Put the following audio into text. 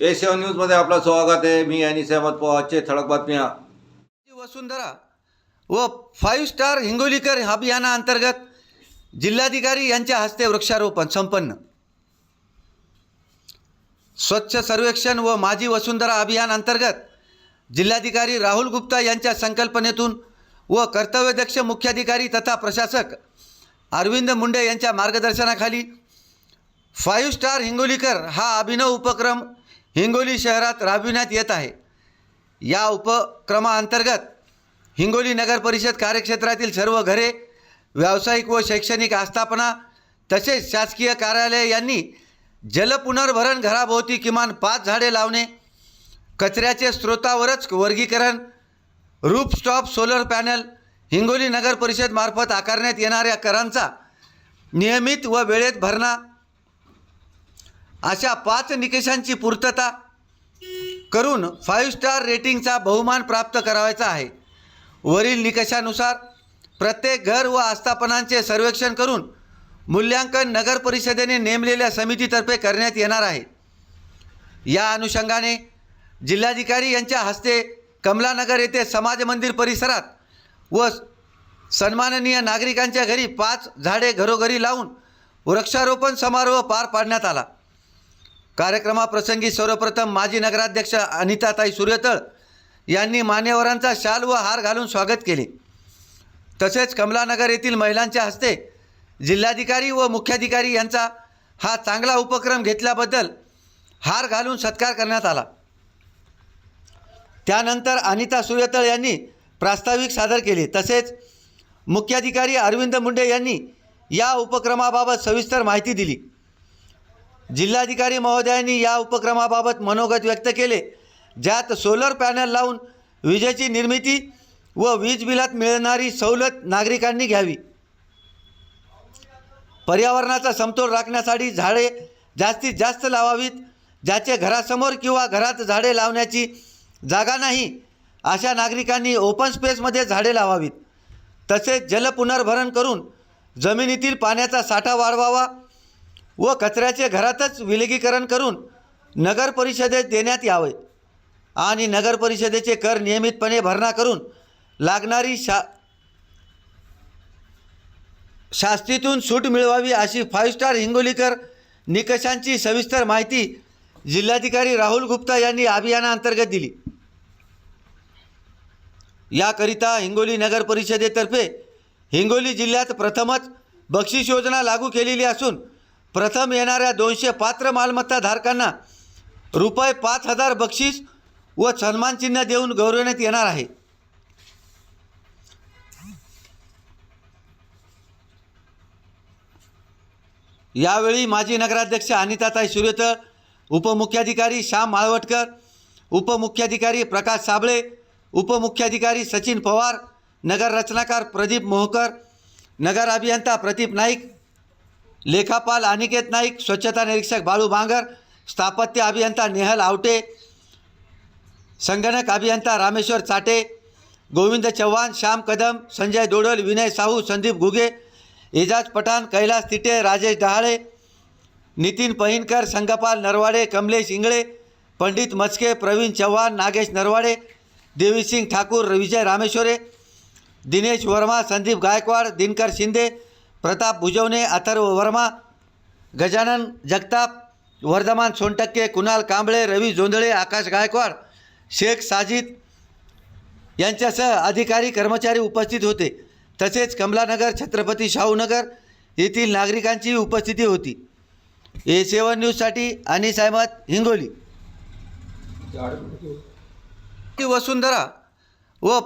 Asia न्यूजमध्ये आपलं स्वागत आहे. मी आणि सहमत पवारचे ठळक बातम्या. वसुंधरा व फाईव्ह स्टार हिंगोलीकर अभियानाअंतर्गत जिल्हाधिकारी यांच्या हस्ते वृक्षारोपण संपन्न. स्वच्छ सर्वेक्षण व माझी वसुंधरा अभियान अंतर्गत जिल्हाधिकारी राहुल गुप्ता यांच्या संकल्पनेतून व कर्तव्यदक्ष मुख्याधिकारी तथा प्रशासक अरविंद मुंडे यांच्या मार्गदर्शनाखाली फाईव्ह स्टार हिंगोलीकर हा अभिनव उपक्रम हिंगोली शहरात राबविण्यात येत आहे. या उपक्रमाअंतर्गत हिंगोली नगर परिषद कार्यक्षेत्रातील सर्व घरे व्यावसायिक व शैक्षणिक आस्थापना तसेच शासकीय कार्यालय यांनी जलपुनर्भरण घराभोवती किमान पाच झाडे लावणे कचऱ्याचे स्रोतावरच वर्गीकरण रूपस्टॉप सोलर पॅनल हिंगोली नगर परिषदमार्फत आकारण्यात येणाऱ्या करांचा नियमित व वेळेत भरणा अशा पाच निकषांची पूर्तता करून फाईव्ह स्टार रेटिंगचा बहुमान प्राप्त करावायचा आहे. वरील निकषानुसार प्रत्येक घर व आस्थापनांचे सर्वेक्षण करून मूल्यांकन नगर परिषदेने नेमलेल्या समितीतर्फे करण्यात येणार आहे. या अनुषंगाने जिल्हाधिकारी यांच्या हस्ते कमलानगर येथे समाज मंदिर परिसरात व सन्माननीय नागरिकांच्या घरी पाच झाडे घरोघरी लावून वृक्षारोपण समारोह पार पाडण्यात आला. कार्यक्रमाप्रसंगी सर्वप्रथम माजी नगराध्यक्ष अनिताताई सूर्यतळ यांनी मान्यवरांचा शाल व हार घालून स्वागत केले. तसेच कमलानगर येथील महिलांच्या हस्ते जिल्हाधिकारी व मुख्याधिकारी यांचा हा चांगला उपक्रम घेतल्याबद्दल हार घालून सत्कार करण्यात आला. त्यानंतर अनिता सूर्यतळ यांनी प्रास्ताविक सादर केले. तसेच मुख्याधिकारी अरविंद मुंडे यांनी या उपक्रमाबाबत सविस्तर माहिती दिली. जिल्हाधिकारी महोदयांनी या उपक्रमाबाबत मनोगत व्यक्त केले ज्यात सोलर पॅनल लावून विजेची निर्मिती व वीज बिलात मिळणारी सवलत नागरिकांनी घ्यावी. पर्यावरणाचा समतोल राखण्यासाठी झाडे जास्तीत जास्त लावावीत ज्याचे घरासमोर किंवा घरात झाडे लावण्याची जागा नाही अशा नागरिकांनी ओपन स्पेसमध्ये झाडे लावावीत. तसेच जलपुनर्भरण करून जमिनीतील पाण्याचा साठा वाढवावा व कचऱ्याचे घरातच विलगीकरण करून नगर परिषदेत देण्यात यावे आणि नगर परिषदेचे कर नियमितपणे भरणा करून लागणारी शा शास्तीतून सूट मिळवावी अशी फाईव्ह स्टार हिंगोलीकर निकषांची सविस्तर माहिती जिल्हाधिकारी राहुल गुप्ता यांनी अभियानाअंतर्गत दिली. याकरिता हिंगोली नगर परिषदेतर्फे हिंगोली जिल्ह्यात प्रथमच बक्षीस योजना लागू केलेली असून प्रथम येणाऱ्या दोनशे पात्र मालमत्ता धारकांना रुपये पाच हजार बक्षीस व सन्मानचिन्ह देऊन गौरवण्यात येणार आहे. यावेळी माजी नगराध्यक्ष अनिताताई सूर्यतळ उपमुख्याधिकारी श्याम माळवटकर उपमुख्याधिकारी प्रकाश साबळे उपमुख्याधिकारी सचिन पवार नगर रचनाकार प्रदीप मोहकर नगर अभियंता प्रदीप नाईक लेखापाल अनिकेत नाईक स्वच्छता निरीक्षक बाळू बांगर स्थापत्य अभियंता नेहल आवटे संगणक अभियंता रामेश्वर चाटे गोविंद चव्हाण श्याम कदम संजय दोडल विनय साहू संदीप घुगे एजाज पठाण कैलास तिटे राजेश डहाळे नितीन पहिनकर संगपाल नरवाडे कमलेश इंगळे पंडित मस्के प्रवीण चव्हाण नागेश नरवाडे देवीसिंग ठाकूर विजय रामेश्वरे दिनेश वर्मा संदीप गायकवाड दिनकर शिंदे प्रताप भुजवणे अथर्व वर्मा गजानन जगताप वर्धमान सोनटक्के कुणाल कांबळे रवी जोंधळे आकाश गायकवाड शेख साजिद यांच्यासह अधिकारी कर्मचारी उपस्थित होते तसेच कमलानगर छत्रपती शाहूनगर येथील नागरिकांची उपस्थिती होती ए सेवन न्यूजसाठी अनिस अहमद हिंगोली वसुंधरा व